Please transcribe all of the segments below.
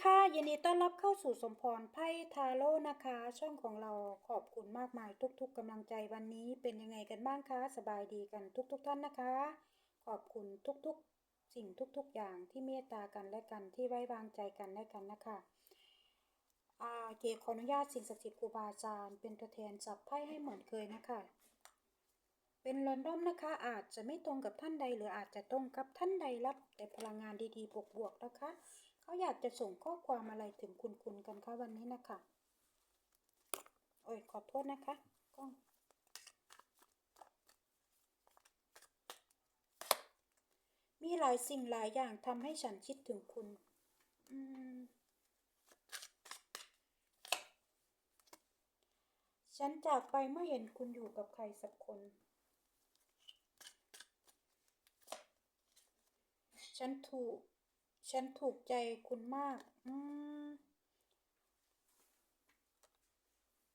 ค่ะยินดีต้อนรับเข้าสู่สมพรไพ่ทาโร่นะคะ ช่องของเราขอบคุณมากมายทุก ๆกำลังใจวันนี้เป็นยังไงกันบ้างคะสบายดีกันทุกๆท่านนะคะ ขอบคุณทุกๆ สิ่งทุกๆ อย่างที่เมตตากันและกันที่ไว้วางใจกันและกันนะคะอาเกขออนุญาตสิ่งศักดิ์สิทธิ์ครูบาอาจารย์เป็นตัวแทนจับไพ่ให้เหมือนเคยนะคะเป็นรอนดอมนะคะ อาจจะไม่ตรงกับท่านใด หรืออาจจะตรงกับท่านใดรับแต่พลังงานดีๆบวกๆนะคะ เขาอยากจะส่งข้อความอะไรถึงคุณคุณกันคะวันนี้นะคะโอ้ยขอโทษนะคะกล้องมีหลายสิ่งหลายอย่างทำให้ฉันคิดถึงคุณ อืมฉันจากไปเมื่อเห็นคุณอยู่กับใครสักคน ฉันถูก ฉันถูกใจคุณมาก อืม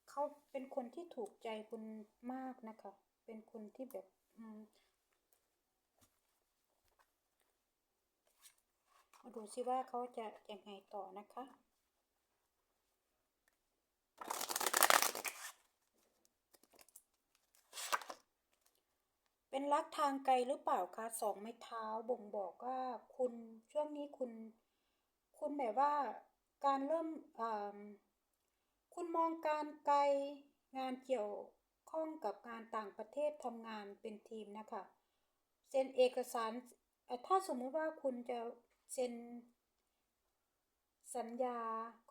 เขาเป็นคนที่ถูกใจคุณมากนะคะ เป็นคนที่แบบ อืมมาดูสิว่าเขาจะยังไงต่อนะคะเป็นรักทางไกลหรือเปล่าคะสองไม้เท้าบ่งบอกว่าคุณช่ว คุณ คุณแบบว่าการเริ่มคุณมองการไกลงานเกี่ยวข้องกับงานต่างประเทศทำงานเป็นทีมนะคะเซ็นเอกสาร ถ้าสมมุติว่าคุณจะเซ็นสัญญา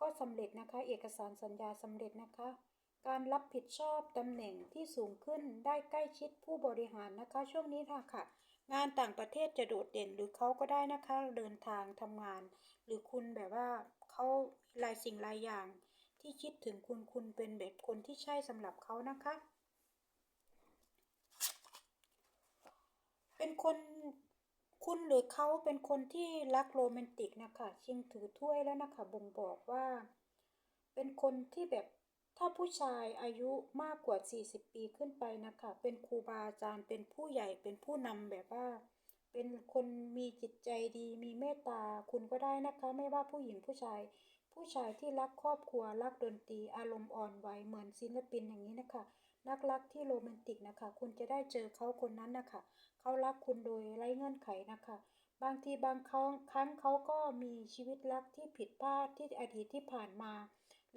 ก็สำเร็จนะคะ เอกสารสัญญาสำเร็จนะคะ การรับผิดชอบตำแหน่งที่สูงขึ้นได้ใกล้ชิดผู้บริหารนะคะ ช่วงนี้ค่ะค่ะ งานต่างประเทศจะโดดเด่นหรือเขาก็ได้นะคะ เดินทางทำงาน หรือคุณแบบว่าเขาหลายสิ่งหลายอย่าง ที่คิดถึงคุณคุณเป็นแบบคนที่ใช่สำหรับเขานะคะ เป็นคนคุณหรือเขาเป็นคนที่รักโรแมนติกนะคะ ชิงถือถ้วยแล้วนะคะบ่งบอกว่า เป็นคนที่แบบ ถ้าผู้ชายอายุมากกว่า 40 ปีขึ้นไปนะคะ เป็นครูบาอาจารย์ เป็นผู้ใหญ่ เป็นผู้นำแบบว่า เป็นคนมีจิตใจดี มีเมตตา คุณก็ได้นะคะ ไม่ว่าผู้หญิงผู้ชาย ผู้ชายที่รักครอบครัว รักดนตรี อารมณ์อ่อนไหว เหมือนศิลปินอย่างนี้นะคะ นักรักที่โรแมนติกนะคะ คุณจะได้เจอเขาคนนั้นนะคะ เขารักคุณโดยไร้เงื่อนไขนะคะ บางทีบางครั้งครั้งเขาก็มีชีวิตรักที่ผิดพลาดที่อดีตที่ผ่านมา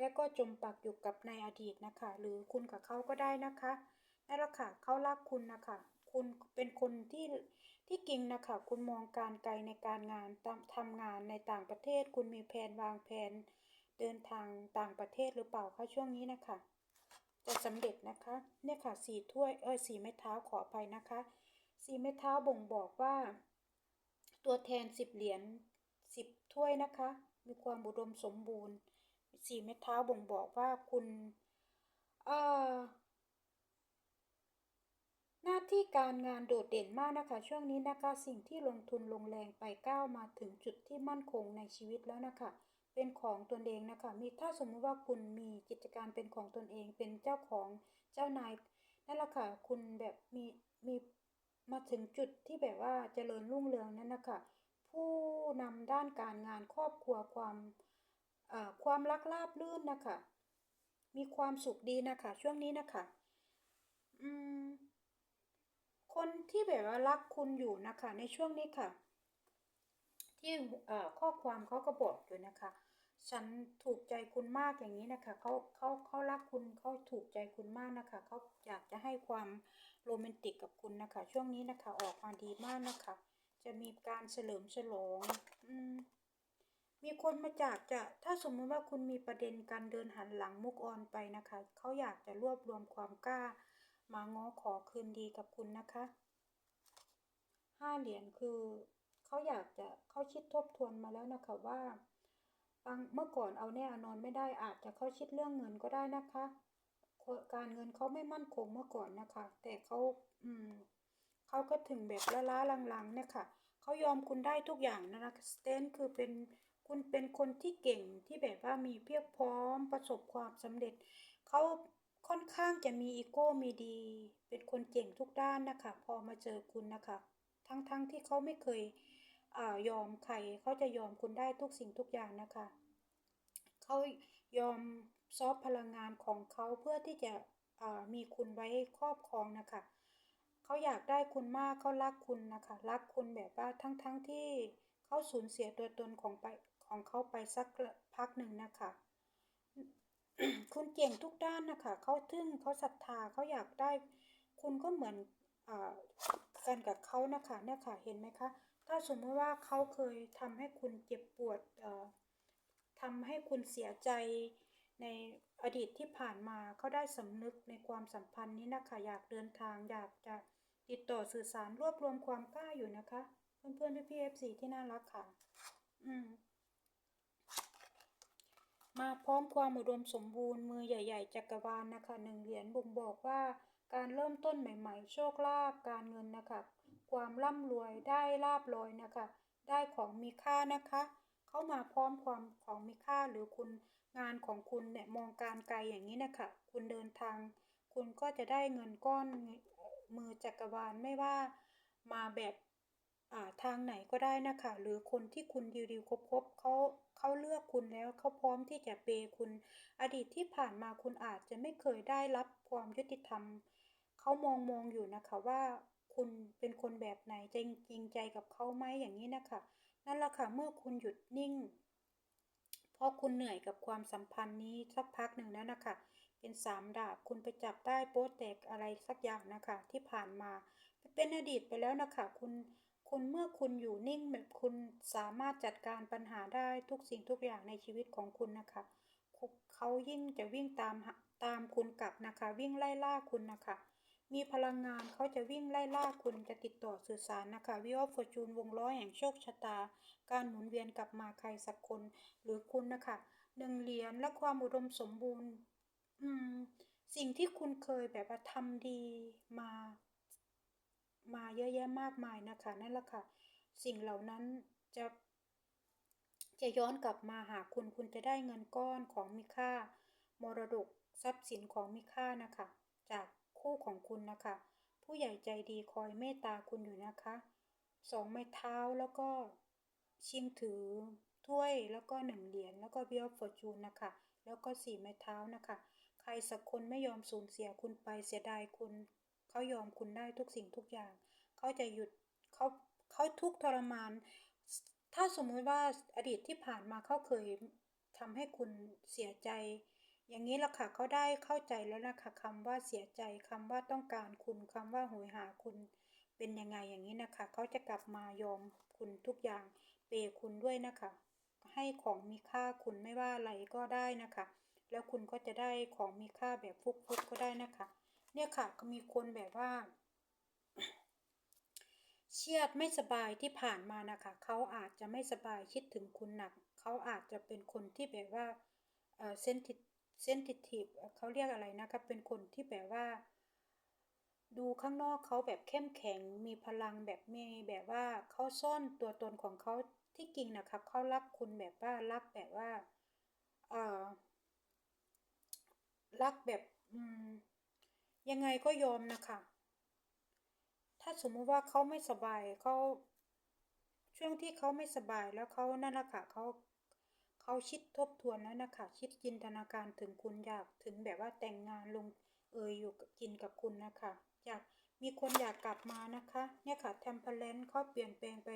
และก็จมปักอยู่กับในอดีตนะคะ หรือคุณกับเขาก็ได้นะคะนั่นแหละค่ะเขารักคุณนะคะคุณเป็นคนที่ที่เก่งนะคะ คุณมองการไกลในการงานทำทำงานในต่างประเทศ คุณมีแผนวางแผน เดินทางต่างประเทศหรือเปล่าคะช่วงนี้นะคะ จะสำเร็จนะคะเนี่ยค่ะสี่ถ้วยเออสี่ไม้เท้าขออภัยนะคะสี่ไม้เท้าบ่งบอกว่า ตัวแทนสิบเหรียญสิบถ้วยนะคะ มีความอุดมสมบูรณ์ สี่ไม้เท้าบ่งบอกว่าคุณเอ่อหน้าที่การงานโดดเด่นมากนะคะ ช่วงนี้นะคะสิ่งที่ลงทุนลงแรงไปก้าวมาถึงจุดที่มั่นคงในชีวิตแล้วนะคะ เป็นของตนเองนะคะ มีถ้าสมมติว่าคุณมีกิจการเป็นของตนเองเป็นเจ้าของเจ้านายนั่นแหละค่ะคุณแบบมีมีมาถึงจุดที่แบบว่าเจริญรุ่งเรืองนั่นนะคะผู้นำด้านการงานครอบครัวความ ความรักราบรื่นนะคะ มีความสุขดีนะคะ ช่วงนี้นะคะ อืม คนที่แบบว่ารักคุณอยู่นะคะ ในช่วงนี้ค่ะ ที่ข้อความเขาก็บอกอยู่นะคะ ฉันถูกใจคุณมากอย่างนี้นะคะเขาเขาเขารักคุณเขาถูกใจคุณมากนะคะเขาอยากจะให้ความโรแมนติกกับคุณนะคะ ช่วงนี้นะคะ ออกมาดีมากนะคะ จะมีการเฉลิมฉลอง อืม มีคนมาจากจะถ้าสมมติว่าคุณมีประเด็นการเดินหันหลังมุกออนไปนะคะ เขาอยากจะรวบรวมความกล้า มาง้อขอคืนดีกับคุณนะคะห้าเหรียญคือเขาอยากจะเขาคิดทบทวนมาแล้วนะคะว่าบางเมื่อก่อนเอาแน่เอานอนไม่ได้อาจจะเขาคิดเรื่องเงินก็ได้นะคะ การเงินเขาไม่มั่นคงเมื่อก่อนนะคะ แต่เขาอืมเขาก็ถึงแบบละล้าลังๆเนี่ยค่ะเขายอมคุณได้ทุกอย่างนะคะสเตนคือเป็น คุณเป็นคนที่เก่งที่แบบว่ามีเพียบพร้อมประสบความสำเร็จ เขาค่อนข้างจะมีอีโก้มีดี เป็นคนเก่งทุกด้านนะคะ พอมาเจอคุณนะคะ ทั้งๆทที่เขาไม่เคยอยอมใครเขาจะยอมคุณได้ทุกสิ่งทุกอย่างนะคะ เขายอมซอฟพลังงานของเขาเพื่อที่จะมีคุณไว้ครอบครองนะคะ เขาอยากได้คุณมากเขารักคุณนะคะ รักคุณแบบว่าทั้งๆทที่เขาสูญเสียตัวตนของไป ของเขาไปสักพักหนึ่งนะคะคุณเก่งทุกด้านนะคะเขาทึ่งเขาศรัทธาเขาอยากได้ คุณก็เหมือนอ่ากันกับเขานะคะเนี่ยค่ะเห็นไหมคะ ถ้าสมมติว่าเขาเคยทำให้คุณเจ็บปวดเอ่อทำให้คุณเสียใจในอดีตที่ผ่านมาเขาได้สำนึกในความสัมพันธ์นี้นะคะอยากเดินทางอยากจะติดต่อสื่อสารรวบรวมความกล้าอยู่นะคะ เพื่อนๆพี่ๆเอฟซีที่น่ารักค่ะ อืม มาพร้อมความอุดมสมบูรณ์มือใหญ่ๆจักรวาลนะคะหนึ่งเหรียญบ่งบอกว่าการเริ่มต้นใหม่ๆ โชคลาภการเงินนะคะ ความร่ำรวยได้ลาบลอยนะคะ ได้ของมีค่านะคะ เข้ามาพร้อมความของมีค่าหรือคุณงานของคุณเนี่ยมองการไกลอย่างนี้นะคะ คุณเดินทาง คุณก็จะได้เงินก้อนมือจักรวาลไม่ว่ามาแบบาทางไหนก็ได้นะคะ หรือคนที่คุณดิวดิวคบคบเขา เขาเลือกคุณแล้วเขาพร้อมที่จะเปย์คุณ อดีตที่ผ่านมาคุณอาจจะไม่เคยได้รับความยุติธรรม เขามองมองอยู่นะคะว่าคุณเป็นคนแบบไหนจริงจริงใจกับเขาไหมอย่างนี้นะคะนั่นแหละค่ะเมื่อคุณหยุดนิ่ง เพราะคุณเหนื่อยกับความสัมพันธ์นี้สักพักหนึ่งแล้วนะคะเป็นสามดาบคุณไปจับได้โป๊ะแตกอะไรสักอย่างนะคะ ที่ผ่านมาเป็นอดีตไปแล้วนะคะ คุณ คุณเมื่อคุณอยู่นิ่งแบบคุณสามารถจัดการปัญหาได้ทุกสิ่งทุกอย่างในชีวิตของคุณนะคะเขายิ่งจะวิ่งตามตามคุณกลับนะคะ วิ่งไล่ล่าคุณนะคะ มีพลังงานเขาจะวิ่งไล่ล่าคุณจะติดต่อสื่อสารนะคะวิวอฟอร์จูนวงล้อแห่งโชคชะตา การหมุนเวียนกลับมาใครสักคนหรือคุณนะคะหนึ่งเหรียญและความอุดมสมบูรณ์ อืม สิ่งที่คุณเคยแบบว่าทำดีมา มาเยอะแยะมากมายนะคะนั่นแหละค่ะ สิ่งเหล่านั้นจะจะย้อนกลับมาหาคุณคุณจะได้เงินก้อนของมีค่า มรดกทรัพย์สินของมีค่านะคะ จากคู่ของคุณนะคะ ผู้ใหญ่ใจดีคอยเมตตาคุณอยู่นะคะสองไม้เท้าแล้วก็ชิงถือถ้วยแล้วก็หนึ่งเหรียญแล้วก็เบียฟอร์จูนนะคะ แล้วก็สี่ไม้เท้านะคะ ใครสักคนไม่ยอมสูญเสียคุณไปเสียดายคุณ เขายอมคุณได้ทุกสิ่งทุกอย่าง เขาจะหยุดเขาเขาทุกทรมาน ถ้าสมมุติว่าอดีตที่ผ่านมาเขาเคยทำให้คุณเสียใจ อย่างนี้ละค่ะเขาได้เข้าใจแล้วนะคะคำว่าเสียใจคำว่าต้องการคุณคำว่าโหยหาคุณเป็นยังไงอย่างนี้นะคะเขาจะกลับมายอมคุณทุกอย่างเปย์คุณด้วยนะคะ ให้ของมีค่าคุณไม่ว่าอะไรก็ได้นะคะ แล้วคุณก็จะได้ของมีค่าแบบฟุกๆก็ได้นะคะ เนี่ยค่ะก็มีคนแบบว่าเชียดไม่สบายที่ผ่านมานะคะเขาอาจจะไม่สบายคิดถึงคุณหนัก เขาอาจจะเป็นคนที่แบบว่าเออเซนติเซนติทีฟเขาเรียกอะไรนะคะเป็นคนที่แบบว่า ดูข้างนอกเขาแบบเข้มแข็งมีพลังแบบมีแบบว่าเขาซ่อนตัวตนของเขาที่จริงนะคะเขารักคุณแบบว่ารักแบบว่าเออรักแบบอืม ยังไงก็ยอมนะคะ ถ้าสมมุติว่าเขาไม่สบายเขาช่วงที่เขาไม่สบายแล้วเขานั่นแหละค่ะเขาเขาคิดทบทวนแล้วนะคะคิดจินตนาการถึงคุณอยากถึงแบบว่าแต่งงานลงเอยอยู่กินกับคุณนะคะอยากมีคนอยากกลับมานะคะ เนี่ยค่ะเทมเพลนเขาเปลี่ยนแปลงไป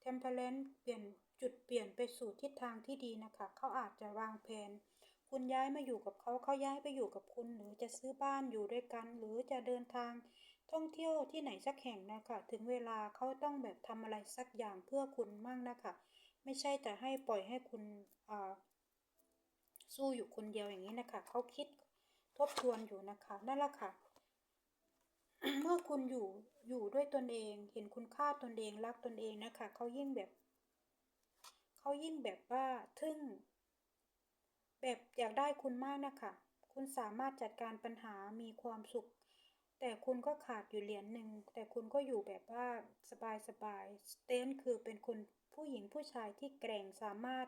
เทมเพลนเปลี่ยนจุดเปลี่ยนไปสู่ทิศทางที่ดีนะคะ เขาอาจจะวางแผน คุณย้ายมาอยู่กับเขาเขาย้ายไปอยู่กับคุณ หรือจะซื้อบ้านอยู่ด้วยกัน หรือจะเดินทาง ท่องเที่ยวที่ไหนสักแห่งนะคะถึงเวลาเขาต้องแบบทำอะไรสักอย่างเพื่อคุณมั่งนะคะ ไม่ใช่แต่ให้ปล่อยให้คุณอ่าสู้อยู่คนเดียวอย่างนี้นะคะเขาคิดทบทวนอยู่นะคะนั่นแหละค่ะเมื่อคุณอยู่อยู่ด้วยตนเอง เห็นคุณค่าตนเองรักตนเองนะคะเขายิ่งแบบเขายิ่งแบบว่าทึ่ง แบบอยากได้คุณมากนะคะ คุณสามารถจัดการปัญหามีความสุข แต่คุณก็ขาดอยู่เหรียญหนึ่ง แต่คุณก็อยู่แบบว่าสบายสบายสเตนคือเป็นคนผู้หญิงผู้ชายที่แกร่งสามารถ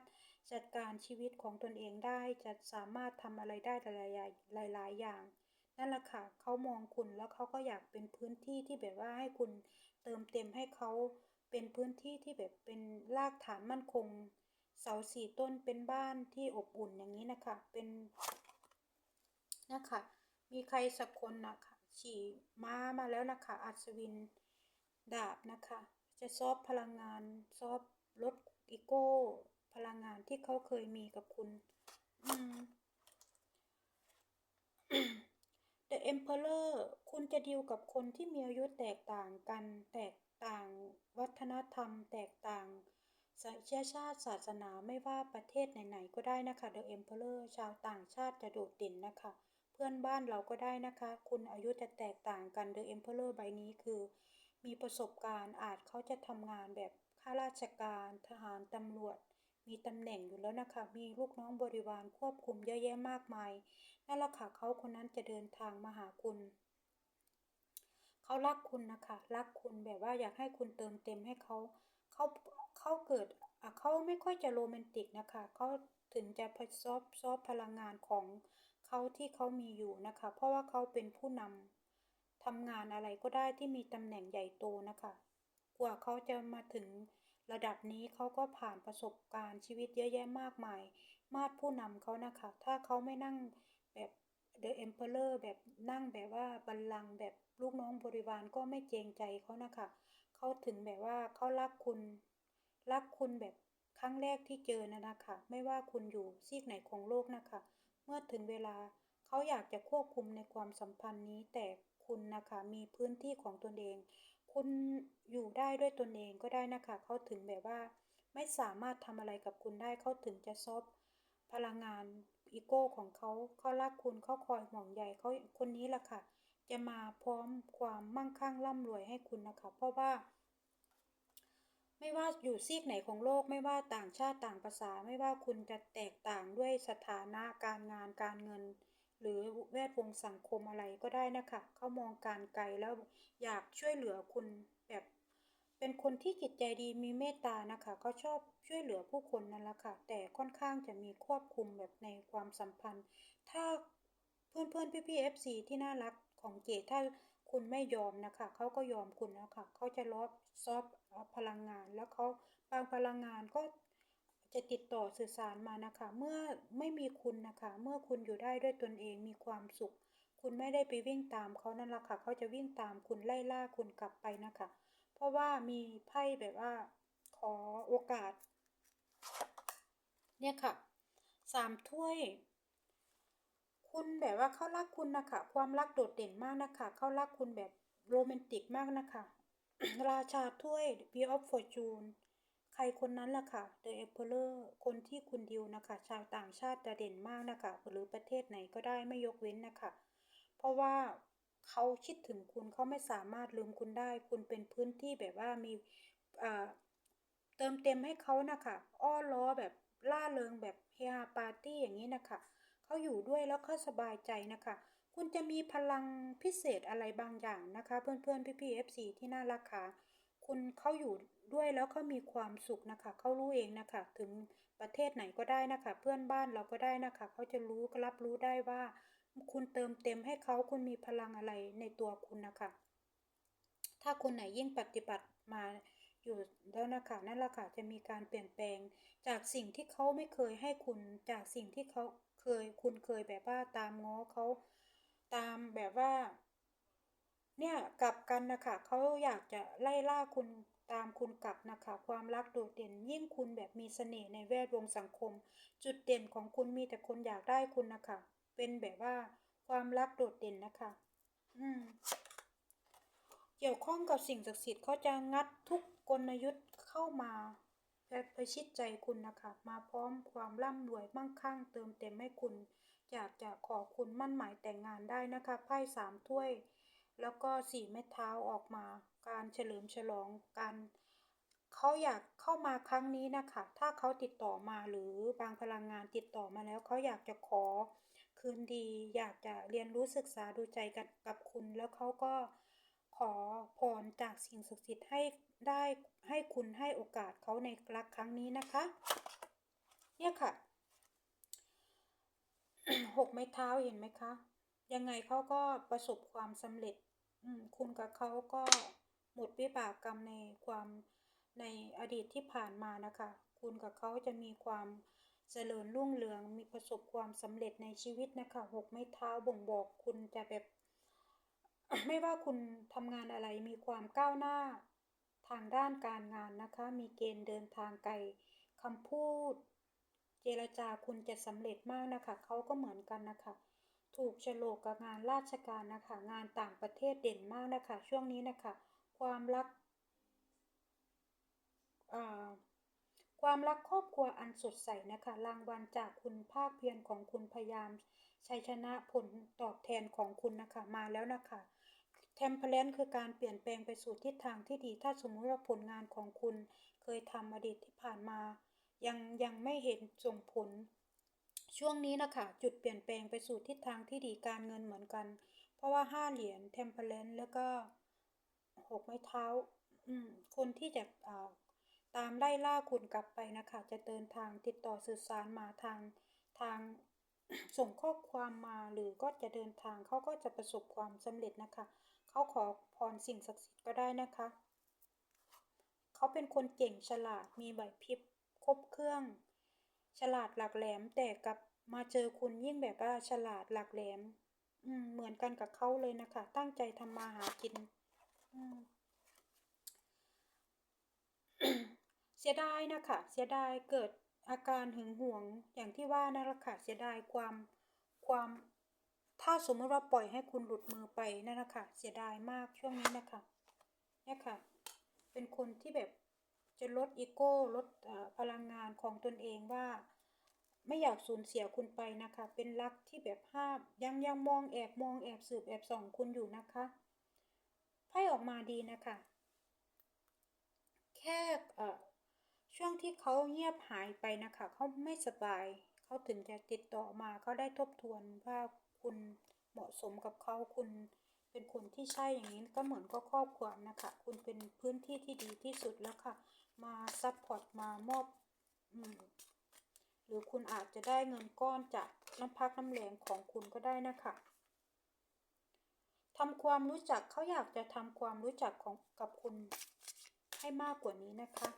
จัดการชีวิตของตนเองได้ จะสามารถทำอะไรได้หลายหลายๆอย่าง นั่นแหละค่ะเขามองคุณแล้วเขาก็อยากเป็นพื้นที่ที่แบบว่าให้คุณเติมเต็มให้เขาเป็นพื้นที่ที่แบบเป็นรากฐานมั่นคง เสาสี่ต้นเป็นบ้านที่อบอุ่นอย่างนี้นะคะ เป็นนะคะ มีใครสักคนนะคะขี่ม้ามาแล้วนะคะ อัศวินดาบนะคะ จะซอบพลังงานซอบลดอีโก้ พลังงานที่เขาเคยมีกับคุณ The Emperor คุณจะดีลกับคนที่มีอายุแตกต่างกัน แตกต่างวัฒนธรรม แตกต่าง เชื้อชาติศาสนาไม่ว่าประเทศไหนๆก็ได้นะคะ The Emperor ชาวต่างชาติจะโดดเด่นนะคะ เพื่อนบ้านเราก็ได้นะคะ คุณอายุจะแตกต่างกัน The Emperor ใบนี้คือ มีประสบการณ์อาจเขาจะทำงานแบบข้าราชการ ทหารตำรวจ มีตำแหน่งอยู่แล้วนะคะ มีลูกน้องบริวารควบคุมเยอะแยะมากมายนั่นแหละค่ะเขาคนนั้นจะเดินทางมาหาคุณเขารักคุณนะคะ รักคุณแบบว่าอยากให้คุณเติมเต็มให้เขาเขา เขาเกิดเขาไม่ค่อยจะโรแมนติกนะคะเขาถึงจะซอบซอบพลังงานของเขาที่เขามีอยู่นะคะ เพราะว่าเขาเป็นผู้นำทำงานอะไรก็ได้ที่มีตำแหน่งใหญ่โตนะคะ กว่าเขาจะมาถึงระดับนี้เขาก็ผ่านประสบการณ์ชีวิตเยอะแยะมากมาย มาดผู้นำเขานะคะ ถ้าเขาไม่นั่งแบบ The Emperor แบบนั่งแบบว่าบัลลังแบบลูกน้องบริวารก็ไม่เกรงใจเขานะคะ เขาถึงแบบว่าเขารักคุณ รักคุณแบบครั้งแรกที่เจอนะนะคะ ไม่ว่าคุณอยู่ซีกไหนของโลกนะคะ เมื่อถึงเวลาเขาอยากจะควบคุมในความสัมพันธ์นี้ แต่คุณนะคะมีพื้นที่ของตนเอง คุณอยู่ได้ด้วยตนเองก็ได้นะคะ เขาถึงแบบว่า ไม่สามารถทำอะไรกับคุณได้เขาถึงจะซบพลังงานอีโก้ของเขาเขารักคุณเขาคอยห่วงใยเขาคนนี้แหละค่ะ จะมาพร้อมความมั่งคั่งร่ำรวยให้คุณนะคะ เพราะว่า ไม่ว่าอยู่ซีกไหนของโลกไม่ว่าต่างชาติต่างภาษา ไม่ว่าคุณจะแตกต่างด้วยสถานะการงานการเงิน หรือแวดวงสังคมอะไรก็ได้นะคะเขามองการไกลแล้วอยากช่วยเหลือคุณแบบเป็นคนที่จิตใจดีมีเมตตานะคะเขาชอบช่วยเหลือผู้คนนั่นแหละค่ะ แต่ค่อนข้างจะมีควบคุมแบบในความสัมพันธ์ ถ้าเพื่อนเพื่อนพี่พี่เอฟซีที่น่ารักของเกดถ้า คุณไม่ยอมนะคะเขาก็ยอมคุณแล้วค่ะเขาจะลบซอบพลังงาน แล้วเขาบางพลังงานก็จะติดต่อสื่อสารมานะคะ เมื่อไม่มีคุณนะคะ เมื่อคุณอยู่ได้ด้วยตนเองมีความสุข คุณไม่ได้ไปวิ่งตามเขานั่นแหละค่ะเขาจะวิ่งตามคุณไล่ล่าคุณกลับไปนะคะ เพราะว่ามีไพ่แบบว่าขอโอกาส เนี่ยค่ะสามถ้วย คุณแบบว่าเขารักคุณนะคะ ความรักโดดเด่นมากนะคะ เขารักคุณแบบโรแมนติกมากนะคะ ราชาถ้วย Wheel of Fortune ใครคนนั้นล่ะค่ะ The Emperor คนที่คุณดิวนะคะ ชาวต่างชาติจะเด่นมากนะคะ หรือประเทศไหนก็ได้ไม่ยกเว้นนะคะ เพราะว่าเขาคิดถึงคุณเขาไม่สามารถลืมคุณได้ คุณเป็นพื้นที่แบบว่ามีเติมเต็มให้เขานะคะ อ้อล้อแบบล่าเริงแบบเฮฮาปาร์ตี้อย่างนี้นะคะ เขาอยู่ด้วยแล้วเขาสบายใจนะคะ คุณจะมีพลังพิเศษอะไรบางอย่างนะคะ เพื่อนๆพี่ๆ FC ที่น่ารักค่ะคุณเขาอยู่ด้วยแล้วเขามีความสุขนะคะเขารู้เองนะคะ ถึงประเทศไหนก็ได้นะคะ เพื่อนบ้านเราก็ได้นะคะเขาจะรู้รับรู้ได้ว่า คุณเติมเต็มให้เขาคุณมีพลังอะไรในตัวคุณนะคะ ถ้าคนไหนยิ่งปฏิบัติมาอยู่แล้วนะคะนั่นแหละค่ะจะมีการเปลี่ยนแปลงจากสิ่งที่เขาไม่เคยให้คุณจากสิ่งที่เขา เคยคุณเคยแบบว่าตามง้อเขาตามแบบว่า เนี่ยกลับกันนะคะเขาอยากจะไล่ล่าคุณตามคุณกลับนะคะ ความรักโดดเด่น ยิ่งคุณแบบมีเสน่ห์ในแวดวงสังคม จุดเด่นของคุณมีแต่คนอยากได้คุณนะคะ เป็นแบบว่า ความรักโดดเด่นนะคะ อืม เกี่ยวข้องกับสิ่งศักดิ์สิทธิ์เขาจะงัดทุกกลยุทธ์เข้ามา ไประชิดใจคุณนะคะ มาพร้อมความร่ำรวยมั่งคั่งเติมเต็มให้คุณ อยากจะขอคุณมั่นหมายแต่งงานได้นะคะไพ่สามถ้วย แล้วก็สี่เม็ดเท้าออกมา การเฉลิมฉลองการเขาอยากเข้ามาครั้งนี้นะคะ ถ้าเขาติดต่อมาหรือบางพลังงานติดต่อมาแล้วเขาอยากจะขอคืนดี อยากจะเรียนรู้ศึกษาดูใจกันกับคุณ แล้วเขาก็ ขอพรจากสิ่งศักดิ์สิทธิ์ให้ได้ให้คุณให้โอกาสเขาในรักครั้งนี้นะคะ เนี่ยค่ะหกไม้เท้าเห็นไหมคะ ยังไงเขาก็ประสบความสำเร็จคุณกับเขาก็หมดวิบากกรรมในความในอดีตที่ผ่านมานะคะ คุณกับเขาจะมีความเจริญรุ่งเรืองมีประสบความสำเร็จในชีวิตนะคะหกไม้เท้าบ่งบอกคุณจะแบบ ไม่ว่าคุณทำงานอะไรมีความก้าวหน้า ทางด้านการงานนะคะ มีเกณฑ์เดินทางไกลคำพูด เจรจาคุณจะสำเร็จมากนะคะเขาก็เหมือนกันนะคะ ถูกโฉลกกับงานราชการนะคะ งานต่างประเทศเด่นมากนะคะ ช่วงนี้นะคะ ความรักความรักครอบครัวอันสดใสนะคะ รางวัลจากคุณภาคเพียรของคุณพยายามชัยชนะผลตอบแทนของคุณนะคะ มาแล้วนะคะ เทมเพลนคือการเปลี่ยนแปลงไปสู่ทิศทางที่ดี ถ้าสมมติว่าผลงานของคุณ เคยทำอดีตที่ผ่านมา ยังยังไม่เห็นส่งผล ช่วงนี้นะคะจุดเปลี่ยนแปลงไปสู่ทิศทางที่ดีการเงินเหมือนกัน เพราะว่าห้าเหรียญเทมเพลนแล้วก็หกไม้เท้า อืม คนที่จะอ่าตามไล่ล่าคุณกลับไปนะคะ จะเดินทางติดต่อสื่อสารมาทางทางส่งข้อความมาหรือก็จะเดินทางเขาก็จะประสบความสำเร็จนะคะ เขาขอพรสิ่งศักดิ์สิทธิ์ก็ได้นะคะ เขาเป็นคนเก่งฉลาดมีไหวพริบครบเครื่อง ฉลาดหลักแหลมแต่กับมาเจอคุณยิ่งแบบว่าฉลาดหลักแหลม อืมเหมือนกันกับเขาเลยนะคะ ตั้งใจทำมาหากิน อืมเสียดายนะคะ เสียดายเกิดอาการหึงหวงอย่างที่ว่านั่นแหละค่ะ เสียดายความความ ถ้าสมมติว่าปล่อยให้คุณหลุดมือไปนั่นนะคะเสียดายมากช่วงนี้นะคะเนี่ยค่ะ เป็นคนที่แบบจะลดอีโก้ลดพลังงานของตนเองว่า ไม่อยากสูญเสียคุณไปนะคะ เป็นรักที่แบบห้ามยังยังมองแอบมองแอบสืบแอบส่องคุณอยู่นะคะไพ่ออกมาดีนะคะ แค่ช่วงที่เขาเงียบหายไปนะคะเขาไม่สบายเขาถึงจะติดต่อมาเขาได้ทบทวนว่า คุณเหมาะสมกับเขาคุณเป็นคนที่ใช่อย่างนี้ก็เหมือนก็ครอบครัวนะคะ คุณเป็นพื้นที่ที่ดีที่สุดแล้วค่ะ มาซัพพอร์ตมามอบอมหรือคุณอาจจะได้เงินก้อนจากน้ำพักน้ำแรงของคุณก็ได้นะคะทำความรู้จักเขาอยากจะทำความรู้จักของกับคุณให้มากกว่านี้นะคะ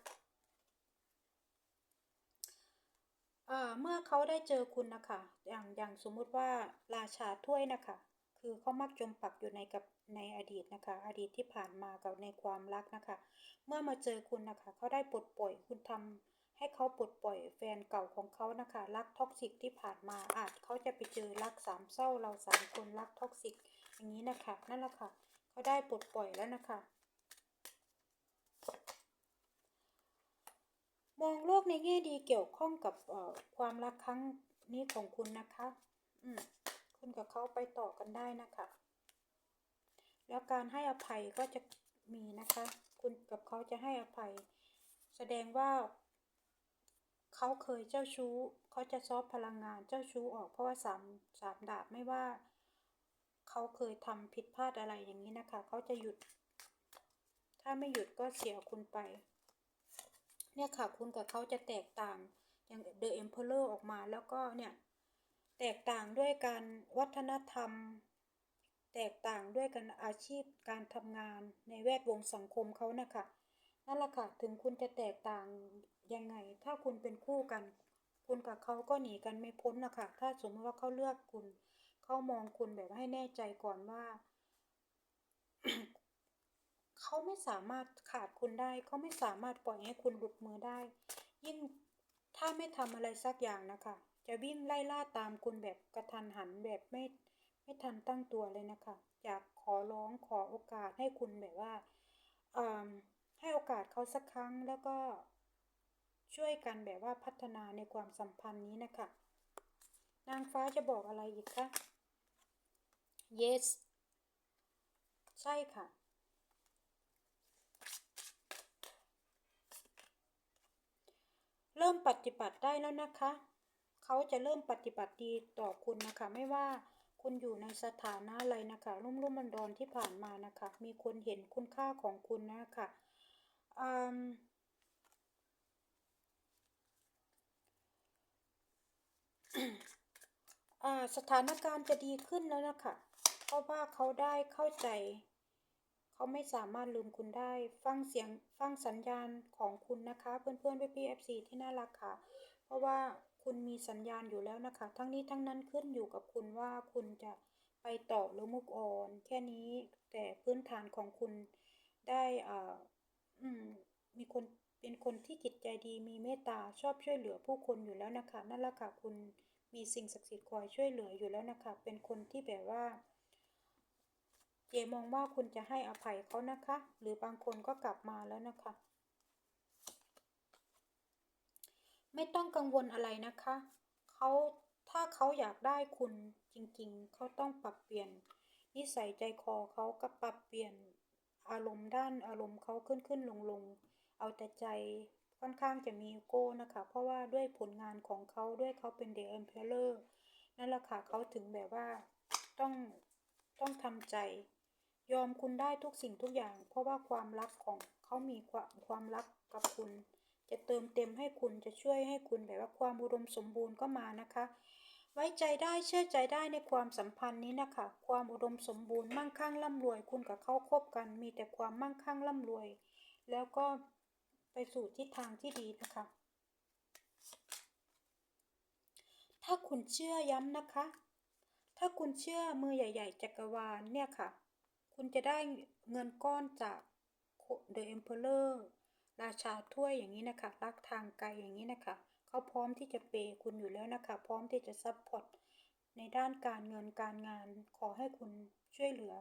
อ่าเมื่อเขาได้เจอคุณนะคะอย่างอย่างสมมุติว่าราชาถ้วยนะคะ คือเขามักจมปักอยู่ในกับในอดีตนะคะ อดีตที่ผ่านมากับในความรักนะคะ เมื่อมาเจอคุณนะคะเขาได้ปลดปล่อยคุณทำให้เขาปลดปล่อยแฟนเก่าของเขานะคะ รักท็อกซิกที่ผ่านมาอาจเขาจะไปเจอรักสามเศร้าเราสามคนรักท็อกซิกอย่างนี้นะคะ นั่นแหละค่ะเขาได้ปลดปล่อยแล้วนะคะ มองโลกในแง่ดีเกี่ยวข้องกับความรักครั้งนี้ของคุณนะคะ อืมคุณกับเขาไปต่อกันได้นะคะ แล้วการให้อภัยก็จะมีนะคะ คุณกับเขาจะให้อภัย แสดงว่าเขาเคยเจ้าชู้ เขาจะซอฟพลังงานเจ้าชู้ออกเพราะว่าสามสามดาบไม่ว่า เขาเคยทำผิดพลาดอะไรอย่างนี้นะคะ เขาจะหยุด ถ้าไม่หยุดก็เสียคุณไป เนี่ยค่ะคุณกับเขาจะแตกต่างอย่าง The Emperor ออกมาแล้วก็เนี่ย แตกต่างด้วยการวัฒนธรรม แตกต่างด้วยกันอาชีพการทำงานในแวดวงสังคมเขานะคะนั่นแหละค่ะถึงคุณจะแตกต่างยังไง ถ้าคุณเป็นคู่กัน คุณกับเขาก็หนีกันไม่พ้นนะคะถ้าสมมติว่าเขาเลือกคุณเขามองคุณแบบให้แน่ใจก่อนว่า เขาไม่สามารถขาดคุณได้ เขาไม่สามารถปล่อยให้คุณหลุดมือได้ ยิ่งถ้าไม่ทำอะไรสักอย่างนะคะ จะวิ่งไล่ล่าตามคุณแบบกระทันหันแบบไม่ไม่ทันตั้งตัวเลยนะคะ อยากขอร้องขอโอกาสให้คุณแบบว่าให้โอกาสเขาสักครั้งแล้วก็ช่วยกันแบบว่าพัฒนาในความสัมพันธ์นี้นะคะ นางฟ้าจะบอกอะไรอีกคะ yes ใช่ค่ะ เริ่มปฏิบัติได้แล้วนะคะ เขาจะเริ่มปฏิบัติดีต่อคุณนะคะ ไม่ว่าคุณอยู่ในสถานะอะไรนะคะ รุ่มรุ่มมันดอนที่ผ่านมานะคะ มีคนเห็นคุณค่าของคุณนะคะอ่าสถานการณ์จะดีขึ้นแล้วนะคะ เพราะว่าเขาได้เข้าใจ เขาไม่สามารถลืมคุณได้ ฟังเสียงฟังสัญญาณของคุณนะคะ เพื่อนๆพี่ๆ FC ที่น่ารักค่ะ เพราะว่าคุณมีสัญญาณอยู่แล้วนะคะ ทั้งนี้ทั้งนั้นขึ้นอยู่กับคุณว่าคุณจะไปต่อหรือมุกออนแค่นี้แต่พื้นฐานของคุณได้อ่าอืมมีคนเป็นคนที่จิตใจดีมีเมตตาชอบช่วยเหลือผู้คนอยู่แล้วนะคะ นั่นแหละค่ะคุณมีสิ่งศักดิ์สิทธิ์คอยช่วยเหลืออยู่แล้วนะคะ เป็นคนที่แบบว่า เจมองว่าคุณจะให้อภัยเขานะคะ หรือบางคนก็กลับมาแล้วนะคะ ไม่ต้องกังวลอะไรนะคะเขาถ้าเขาอยากได้คุณจริงๆ เขาต้องปรับเปลี่ยน นิสัยใจคอเขาก็ปรับเปลี่ยนอารมณ์ด้านอารมณ์เขาขึ้นขึ้นลงลงเอาแต่ใจค่อนข้างจะมีโก้นะคะ เพราะว่าด้วยผลงานของเขาด้วยเขาเป็นเดอะเอ็มเพลเลอร์นั่นแหละค่ะเขาถึงแบบว่าต้องต้องทำใจ ยอมคุณได้ทุกสิ่งทุกอย่าง เพราะว่าความรักของเขามีความความรักกับคุณ จะเติมเต็มให้คุณจะช่วยให้คุณแบบว่าความอุดมสมบูรณ์ก็มานะคะ ไว้ใจได้เชื่อใจได้ในความสัมพันธ์นี้นะคะ ความอุดมสมบูรณ์มั่งคั่งร่ำรวย คุณกับเขาคบกัน มีแต่ความมั่งคั่งร่ำรวย แล้วก็ไปสู่ทิศทางที่ดีนะคะ ถ้าคุณเชื่อย้ำนะคะ ถ้าคุณเชื่อมือใหญ่ ๆจักรวาลเนี่ยค่ะ คุณจะได้เงินก้อนจาก The Emperor ราชาถ้วยอย่างนี้นะคะ รักทางไกลอย่างนี้นะคะเขาพร้อมที่จะเปย์คุณอยู่แล้วนะคะ พร้อมที่จะซัพพอร์ตในด้านการเงินการงาน ขอให้คุณช่วยเหลือ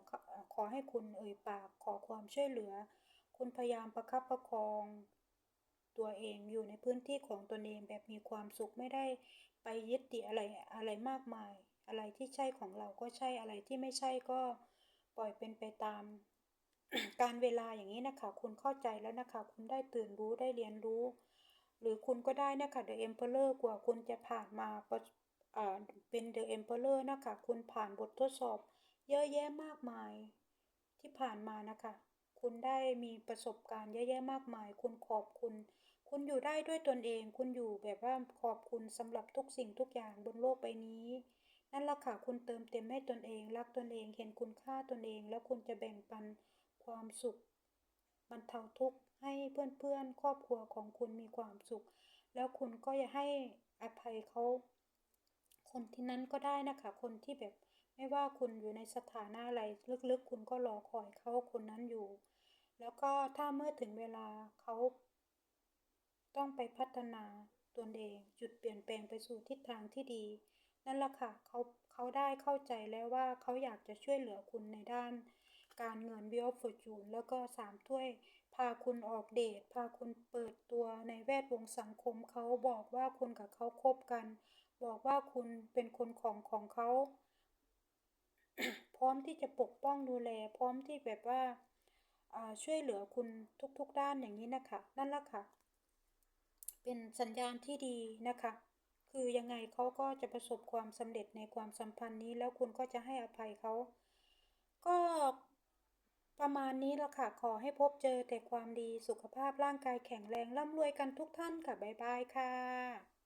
ขอให้คุณเอ่ยปาก ขอความช่วยเหลือ คุณพยายามประคับประคอง ตัวเองอยู่ในพื้นที่ของตนเองแบบมีความสุขไม่ได้ไปยึดติดอะไรอะไรมากมาย อะไรที่ใช่ของเราก็ใช่อะไรที่ไม่ใช่ก็ ปล่อยเป็นไปตามการเวลาอย่างนี้นะคะ คุณเข้าใจแล้วนะคะ คุณได้ตื่นรู้ได้เรียนรู้ หรือคุณก็ได้นะคะ The Emperor กว่าคุณจะผ่านมาประอ่าเป็น The Emperor นะคะ คุณผ่านบททดสอบ เยอะแยะมากมายที่ผ่านมานะคะ คุณได้มีประสบการณ์เยอะแยะมากมาย คุณขอบคุณ คุณอยู่ได้ด้วยตนเอง คุณอยู่แบบว่าขอบคุณสำหรับทุกสิ่งทุกอย่างบนโลกใบนี้ นั่นแหละค่ะคุณเติมเต็มให้ตนเอง รักตนเองเห็นคุณค่าตนเอง แล้วคุณจะแบ่งปันความสุขบรรเทาทุกข์ให้เพื่อนๆ ครอบครัวของคุณมีความสุข แล้วคุณก็อย่าให้อภัยเขาคนที่นั้นก็ได้นะคะ คนที่แบบไม่ว่าคุณอยู่ในสถานะอะไรลึกๆ คุณก็รอคอยเขาคนนั้นอยู่ แล้วก็ถ้าเมื่อถึงเวลาเขาต้องไปพัฒนาตนเอง จุดเปลี่ยนแปลงไปสู่ทิศทางที่ดี นั่นแหละค่ะเขาเขาได้เข้าใจแล้วว่าเขาอยากจะช่วยเหลือคุณในด้าน การเงิน w ิ e of Fortune แล้วก็สามถ้วยพาคุณออกเดทพาคุณเปิดตัวในแวดวงสังคมเขาบอกว่าคุณกับเขาคบกัน บอกว่าคุณเป็นคนของของเขาพร้อมที่จะปกป้องดูแล พร้อมที่แบบว่าอ่าช่วยเหลือคุณทุกๆด้านอย่างนี้นะคะ นั่นแหละค่ะ เป็นสัญญาณที่ดีนะคะ คือยังไงเขาก็จะประสบความสำเร็จในความสัมพันธ์นี้ แล้วคุณก็จะให้อภัยเขา ก็ประมาณนี้ละค่ะ ขอให้พบเจอแต่ความดีสุขภาพร่างกายแข็งแรงร่ำรวยกันทุกท่านค่ะ บ๊ายบายค่ะ